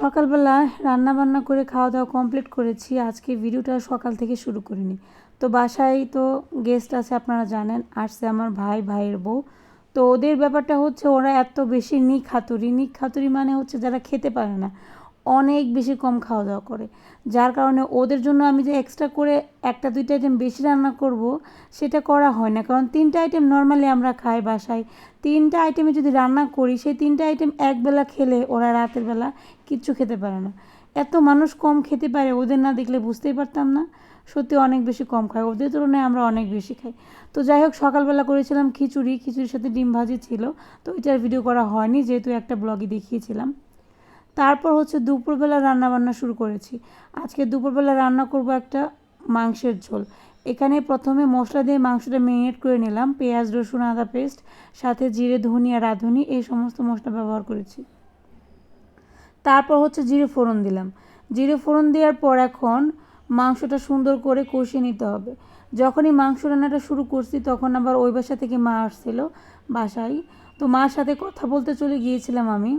সকালবেলা রান্না বান্না করে খাওয়া দাওয়া কমপ্লিট করেছি। আজকে ভিডিওটা সকাল থেকে শুরু করিনি। তো বাসায় তো গেস্ট আছে আপনারা জানেন, আসছে আমার ভাই, ভাইয়ের বউ। তো ওদের ব্যাপারটা হচ্ছে ওরা এত বেশি নিখাতুরি। নিখাতুরি মানে হচ্ছে যারা খেতে পারে না। অনেক বেশি কম খাওয়া দাওয়া করে। যার কারণে ওদের জন্য আমি যে এক্সট্রা করে একটা, দুইটা আইটেম বেশি রান্না করব, সেটা করা হয় না। কারণ তিনটা আইটেম নর্মালি আমরা খাই বাসায়। তিনটা আইটেমে যদি রান্না করি, সেই তিনটা আইটেম একবেলা খেলে ওরা রাতের বেলা কিচ্ছু খেতে পারে না। এত মানুষ কম খেতে পারে, ওদের না দেখলে বুঝতেই পারতাম না। সত্যি অনেক বেশি কম খায়। ওদের তুলনায় আমরা অনেক বেশি খাই। তো যাই হোক, সকালবেলা করেছিলাম খিচুড়ি। খিচুড়ির সাথে ডিম ভাজি ছিল। তো এটার ভিডিও করা হয়নি, যেহেতু একটা ব্লগে দেখিয়েছিলাম। তারপর হচ্ছে দুপুরবেলা রান্না বান্না শুরু করেছি। আজকে দুপুরবেলা রান্না করব একটা মাংসের ঝোল। এখানে প্রথমে মশলা দিয়ে মাংসটা মেরিনেট করে নিলাম। পেঁয়াজ, রসুন, আদা পেস্ট সাথে জিরে ধনিয়া রাঁধুনি এই সমস্ত মশলা ব্যবহার করেছি। তারপর হচ্ছে জিরে ফোড়ন দিলাম। জিরে ফোড়ন দেওয়ার পর এখন মাংসটা সুন্দর করে কষিয়ে নিতে হবে। যখনই মাংস রান্নাটা শুরু করছি তখন আবার ওই বাসা থেকে মা আসছিল বাসায়। তো মার সাথে কথা বলতে চলে গিয়েছিলাম আমি।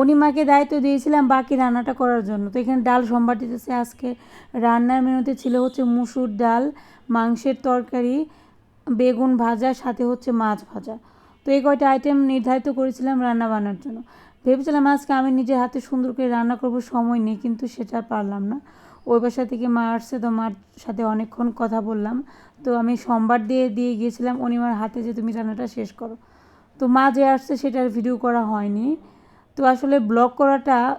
উনি মাকে দায়িত্ব দিয়েছিলাম বাকি রান্নাটা করার জন্য। তো এখানে ডাল সম্বার দিতেছে, আজকে রান্নার মেনুতে ছিল হচ্ছে মুসুর ডাল, মাংসের তরকারি, বেগুন ভাজা, সাথে হচ্ছে মাছ ভাজা। তো এই কয়টা আইটেম নির্ধারিত করেছিলাম রান্না বান্নার জন্য। ভেবেছিলাম আজকে আমি নিজের হাতে সুন্দর করে রান্না করব, সময় নেই, কিন্তু সেটা পারলাম না। ওই বাসা থেকে মা আসছে, তো মার সাথে অনেকক্ষণ কথা বললাম। তো আমি সোমবার দিয়ে দিয়ে গিয়েছিলাম, উনি মার হাতে যে তুমি রান্নাটা শেষ করো। তো মা যে আসছে সেটার ভিডিও করা হয়নি। তো আসলে ব্লগ করাটা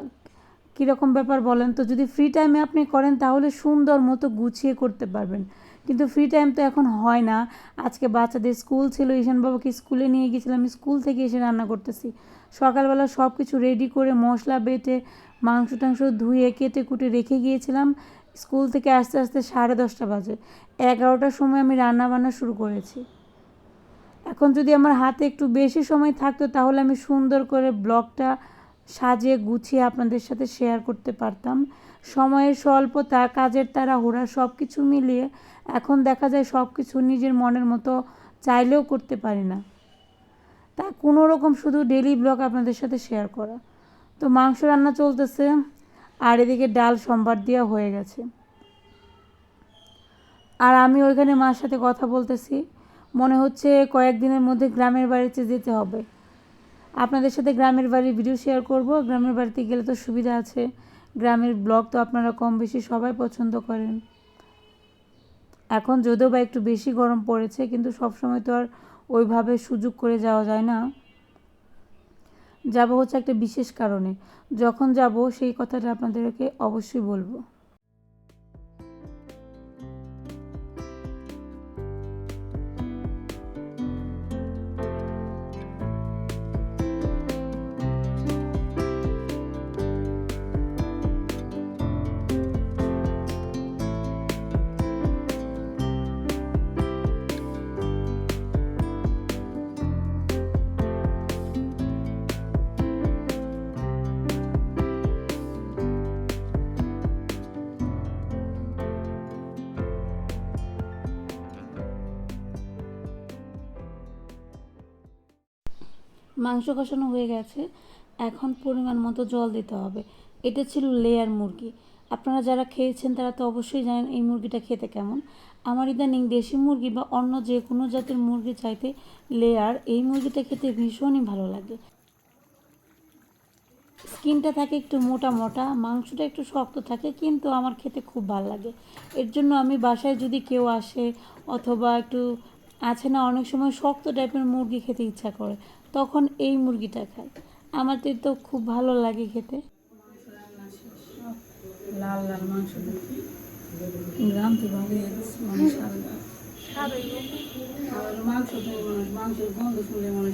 কীরকম ব্যাপার বলেন তো? যদি ফ্রি টাইমে আপনি করেন, তাহলে সুন্দর মতো গুছিয়ে করতে পারবেন। কিন্তু ফ্রি টাইম তো এখন হয় না। আজকে বাচ্চাদের স্কুল ছিল ঈশান বাবাকে স্কুলে নিয়ে গেছিলাম স্কুল থেকে এসে রান্না করতেছি। সকালবেলা সব কিছু রেডি করে মশলা বেটে, মাংস টাংস ধুয়ে, কেটে কুটে রেখে গিয়েছিলাম। স্কুল থেকে আস্তে আস্তে সাড়ে দশটা বাজে। এগারোটার সময় আমি রান্না বান্না শুরু করেছি। এখন যদি আমার হাতে একটু বেশি সময় থাকতো, তাহলে আমি সুন্দর করে ব্লগটা সাজিয়ে গুছিয়ে আপনাদের সাথে শেয়ার করতে পারতাম। সময়ের স্বল্পতা কাজের তারা তাড়াহুড়া সব কিছু মিলিয়ে এখন দেখা যায় সব কিছু নিজের মনের মতো চাইলেও করতে পারি না। তা কোনো রকম শুধু ডেলি ব্লগ আপনাদের সাথে শেয়ার করা। তো মাংস রান্না চলতেছে, আর এদিকে ডাল সম্বার দেওয়া হয়ে গেছে। আর আমি ওইখানে মার সাথে কথা বলতেছি। মনে হচ্ছে কয়েকদিনের মধ্যে গ্রামের বাড়িতে যেতে হবে। আপনাদের সাথে গ্রামের বাড়ির ভিডিও শেয়ার করব। গ্রামের বাড়িতে গেলে তো সুবিধা আছে। গ্রামের ব্লগ তো আপনারা কম বেশি সবাই পছন্দ করেন। এখন যদিও বা একটু বেশি গরম পড়েছে, কিন্তু সবসময় তো আর ওইভাবে সুযোগ করে যাওয়া যায় না। যাব হচ্ছে একটা বিশেষ কারণে। যখন যাব সেই কথাটা আপনাদেরকে অবশ্যই বলব। মাংস কষানো হয়ে গেছে। এখন পরিমাণ মতো জল দিতে হবে। এটা ছিল লেয়ার মুরগি। আপনারা যারা খেয়েছেন, তারা তো অবশ্যই জানেন এই মুরগিটা খেতে কেমন। আমার ইদানিং দেশি মুরগি বা অন্য যে কোনো জাতের মুরগি চাইতে লেয়ার এই মুরগিটা খেতে ভীষণই ভালো লাগে। স্কিনটা থাকে একটু মোটা মোটা, মাংসটা একটু শক্ত থাকে, কিন্তু আমার খেতে খুব ভালো লাগে। এর জন্য আমি বাসায় যদি কেউ আসে অথবা একটু, আছে না, অনেক সময় শক্ত টাইপের মুরগি খেতে ইচ্ছা করে তখন এই মুরগিটা খায়। আমাদের তো খুব ভালো লাগে খেতে। লাল লাল মাংস গ্রাম মাংস তো শুনলে মনে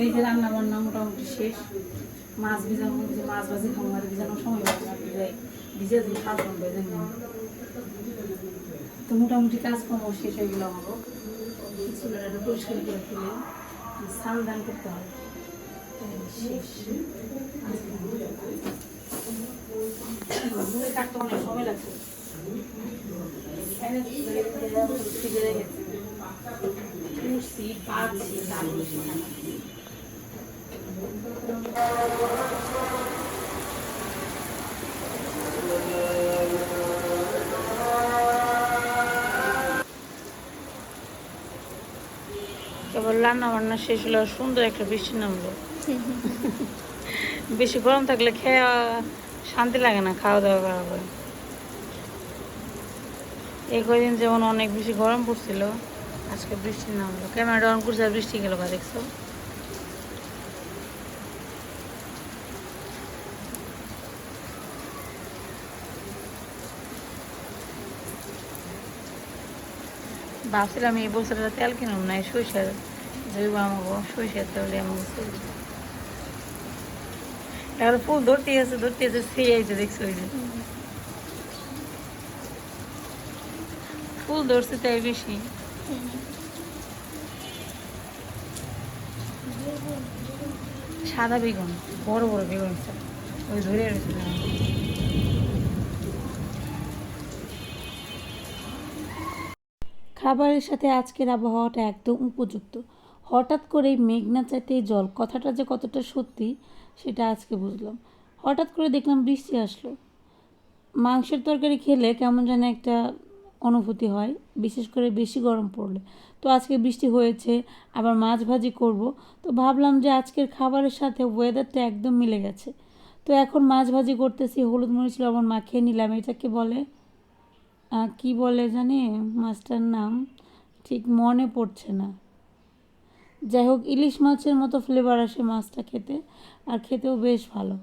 এই যে রান্না বান্না মোটামুটি শেষ। মাছ ভিজানো মাছ ভাজি খাব আর ভিজানোর সময় ভিজে কাজ বন্ধ হয়ে যায় মোটামুটি কাজকর্ম শেষ হয়ে গেল চুলাটা পরিষ্কার করে ফেলে স্নান দান করতে হবে। শেষ অনেক সময় লাগছে। রান্না বান্না শেষ হলো সুন্দর একটা বৃষ্টি নামলো। বেশি গরম থাকলে খেয়ে শান্তি লাগে না, খাওয়া দাওয়া করার পরে। এই কদিন যেমন অনেক বেশি গরম পড়ছিল, আজকে বৃষ্টি নামলো। ক্যামেরাটা অন করছে বৃষ্টি গেল বা দেখছ? ভাবছিলাম এই বছরটা তেল কিনুম না সরিষার ফুল ধরতে আছে ধরতে আছে দেখছ ওই ফুল ধরছে তাই বেশি সাদা বেগুন বড় বড় বেগুন ওই ধরে রয়েছিল খাবারের সাথে আজকের আবহাওয়াটা একদম উপযুক্ত। হঠাৎ করেই মেঘনা চাইতেই জল, কথাটা যে কতটা সত্যি সেটা আজকে বুঝলাম। হঠাৎ করে দেখলাম বৃষ্টি আসলো। মাংসের তরকারি খেলে কেমন যেন একটা অনুভূতি হয়, বিশেষ করে বেশি গরম পড়লে। তো আজকে বৃষ্টি হয়েছে, আবার মাছ ভাজি করব। তো ভাবলাম যে আজকের খাবারের সাথে ওয়েদারটা একদম মিলে গেছে। তো এখন মাছ ভাজি করতেছি, হলুদ মরিচ, লবণ মাখিয়ে নিলাম। এটাকে বলে? কি বলে জানি? মাছটার নাম ঠিক মনে পড়ছে না। যাই হোক ইলিশ মাছের মতো ফ্লেভার আসে মাছটা খেতে, আর খেতেও বেশ ভালো।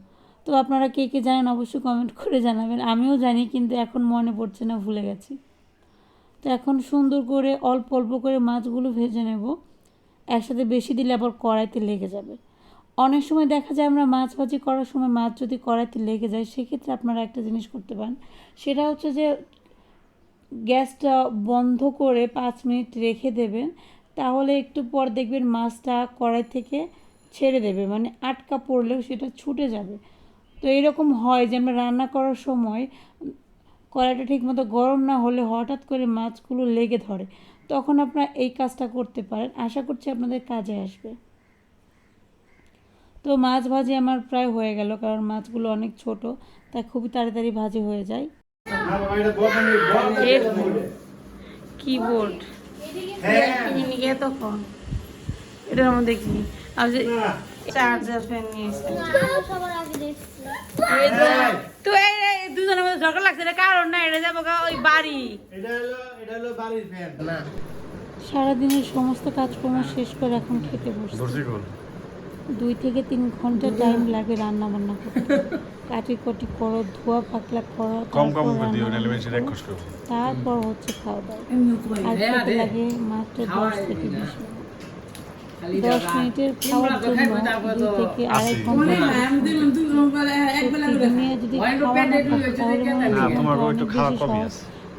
তো আপনারা কে কে জানেন অবশ্যই কমেন্ট করে জানাবেন। আমিও জানি, কিন্তু এখন মনে পড়ছে না, ভুলে গেছি। তো এখন সুন্দর করে অল্প অল্প করে মাছগুলো ভেজে নেব। একসাথে বেশি দিলে আবার কড়াইতে লেগে যাবে। অনেক সময় দেখা যায় আমরা মাছ ভাজি করার সময় মাছ যদি কড়াইতে লেগে যায়, সেক্ষেত্রে আপনারা একটা জিনিস করতে পারেন। সেটা হচ্ছে যে গ্যাসটা বন্ধ করে পাঁচ মিনিট রেখে দেবেন। তাহলে একটু পর দেখবেন মাছটা কড়াই থেকে ছেড়ে দেবে। মানে আটকা পড়লেও সেটা ছুটে যাবে। তো এরকম হয় যে আমরা রান্না করার সময় কড়াইটা ঠিকমতো গরম না হলে হঠাৎ করে মাছগুলো লেগে ধরে। তখন আপনারা এই কাজটা করতে পারেন। আশা করছি আপনাদের কাজে আসবে। তো মাছ ভাজি আমার প্রায় হয়ে গেল কারণ মাছগুলো অনেক ছোট তাই খুবই তাড়াতাড়ি ভাজি হয়ে যায়। কিবোর্ড কিনে তখন এটার মধ্যে কি? চার্জার ফ্যান নিয়েছি সবার আগে দেখছি। তো এই দুজনের মধ্যে ঝগড়া লাগছে এটা কারণ না? এটা যাব ওই বাড়ি। এটা হলো এটা হলো বাড়ির ফ্যান না। সারাদিনের সমস্ত কাজকর্ম শেষ করে এখন খেতে বসছি। দুই থেকে তিন ঘণ্টা টাইম লাগে রান্না বান্না করতে। কাটি কটি করো ধোয়া পাতলা করো কম কম দিও। তারপর হচ্ছে খাওয়া দাওয়া। আর খেতে লাগে মাত্র দশ থেকে বিশ মিনিট। দশ মিনিটের খাওয়ার জন্য দুই থেকে আড়াই ঘণ্টা যদি খাওয়া না থাকতো তাহলে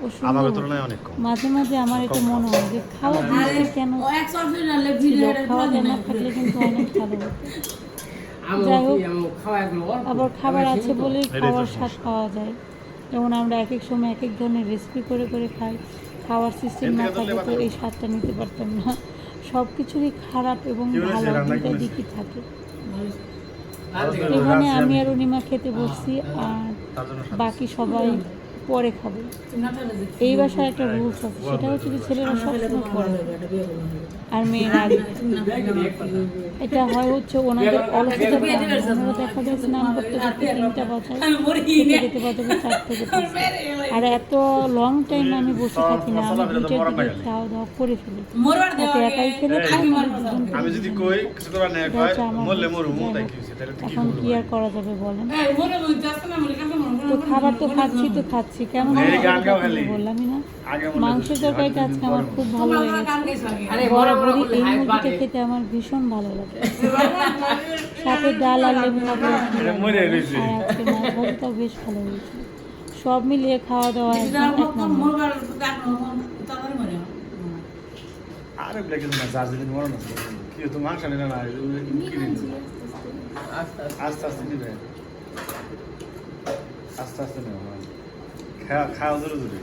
হয় আমার তুলনায় অনেক কম। মাঝে মাঝে আমার এটা মনে হয় যে খাওয়া জিনিসটা কেন খাওয়া না থাকলে কিন্তু অনেক ভালো যাই হোক আবার খাবার আছে বলেই খাওয়ার। স্বাদ পাওয়া যায়। যেমন আমরা এক এক সময় এক এক ধরনের রেসিপি করে করে খাই। খাওয়ার সিস্টেম না থাকলে তো এই স্বাদটা নিতে পারতাম না। সব কিছুরই খারাপ এবং ভালো রান্না দিকই থাকে। এখানে আমি আর অনিমা খেতে বসছি। আর বাকি সবাই পরে খাবে। এই বাসায় একটা রুলস আছে সেটা হচ্ছে যে ছেলেরা সবসময় পরে। আর মেয়েরা এটা হয় হচ্ছে ওনাদের অলসতার কারণে। ওনারা দেখা যায় স্নান করতে করতে তিনটা বাজায় খেতে যেতে বাজাবে চার থেকে। আর এত লং টাইম আমি বসে থাকি না আমি দুইটার দিকে খাওয়া দাওয়া করে ফেলি। একাই খেলে আমি যদি কই কিছু করার নেই মরলে কাছে মরু তাই এখন কি আর করা যাবে বলেন? তো খাবার তো খাচ্ছি তো খাচ্ছি। কেমন বললামই না। মাংসের তরকারিটা আজকে আমার খুব ভালো লেগেছে। বরাবরই এই মুরগিটা খেতে আমার ভীষণ ভালো লাগে। সাথে ডাল আর লেবু রয়েছে। আর বেশ ভালো হয়েছে। সব মিলিয়ে খাওয়া দাওয়া আরে কি তো মাংস নিলে না কি আস্তে আস্তে নিবে আস্তে আস্তে নেবে খাওয়া খাওয়া জোরে জোরে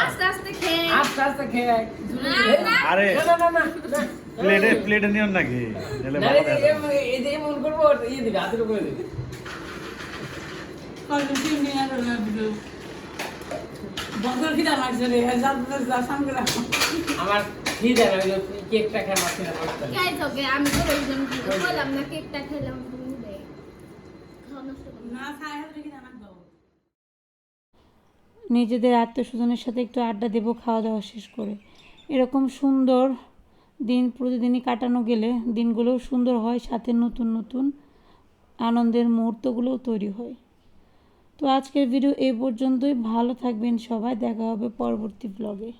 আস্তে আস্তে আস্তে আস্তে আরে না না না না প্লেটে প্লেটে নিয়ন নাকি মন করব ইয়ে দিবে হাতের উপরে আমার খিদে কেকটা খেয়ে খাই তোকে আমি তো বললাম না কেকটা খেলাম তুমি না। খাই হলে নিজেদের আত্মীয়স্বজনের সাথে একটু আড্ডা দেব খাওয়া দাওয়া শেষ করে। এরকম সুন্দর দিন প্রতিদিনই কাটানো গেলে দিনগুলোও সুন্দর হয় সাথে নতুন নতুন আনন্দের মুহূর্তগুলোও তৈরি হয়। তো আজকের ভিডিও এই পর্যন্তই। ভালো থাকবেন সবাই। দেখা হবে পরবর্তী ব্লগে